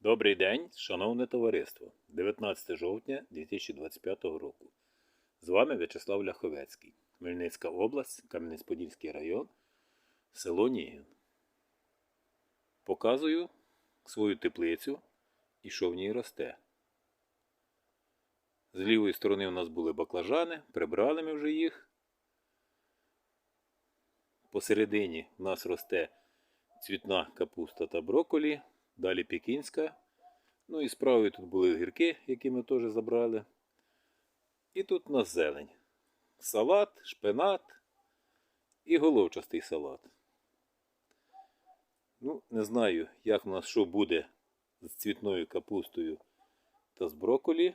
Добрий день, шановне товариство. 19 жовтня 2025 року. З вами В'ячеслав Ляховецький, Хмельницька область, Кам'янець-Подільський район, село Нігін. Показую свою теплицю і що в ній росте. З лівої сторони у нас були баклажани, прибрали ми вже їх. Посередині у нас росте цвітна капуста та брокколі, далі пекінська. Ну і справи тут були гірки, які ми теж забрали. І тут у нас зелень. Салат, шпинат і головчастий салат. Ну, не знаю, як у нас що буде з цвітною капустою та з брокколі.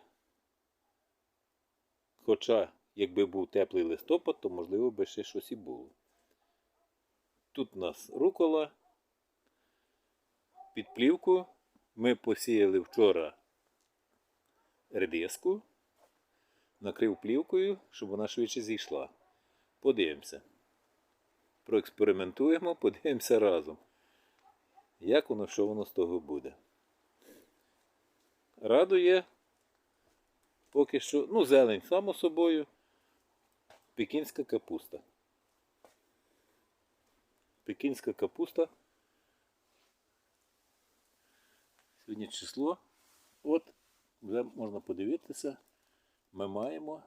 Хоча, якби був теплий листопад, то можливо би ще щось і було. Тут у нас рукола. Під плівку ми посіяли вчора редиску, накрив плівкою, щоб вона швидше зійшла. Подивимося. Проекспериментуємо, подивимося разом. Як воно, що воно з того буде. Радує поки що, ну, зелень, само собою, пекінська капуста. Пекінська капуста. Сьогодні число. От, вже можна подивитися, ми маємо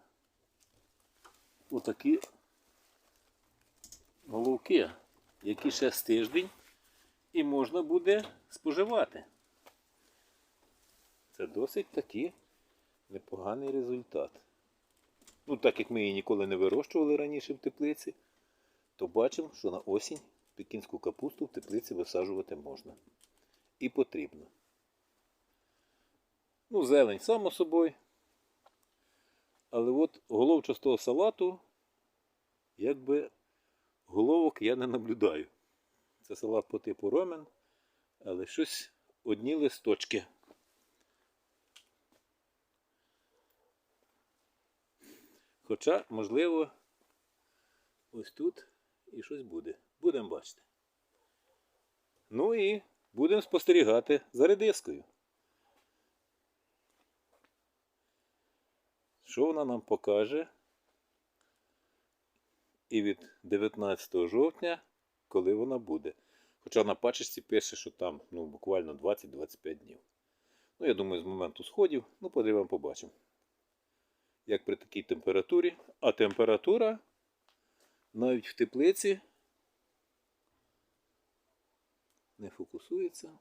отакі головки, які ще з тиждень і можна буде споживати. Це досить такий непоганий результат. Ну, так як ми її ніколи не вирощували раніше в теплиці, то бачимо, що на осінь пекінську капусту в теплиці висаджувати можна. І потрібно. Ну, зелень, само собою. Але от головчастого салату, якби головок я не наблюдаю. Це салат по типу ромен, але щось одні листочки. Хоча, можливо, ось тут і щось буде. Будемо бачити. Ну і будемо спостерігати за редискою. Що вона нам покаже? І від 19 жовтня, коли вона буде. Хоча на пачечці пише, що там ну, буквально 20-25 днів. Ну, я думаю, з моменту сходів, ну, подивимо, побачимо. Як при такій температурі. А температура навіть в теплиці не фокусується.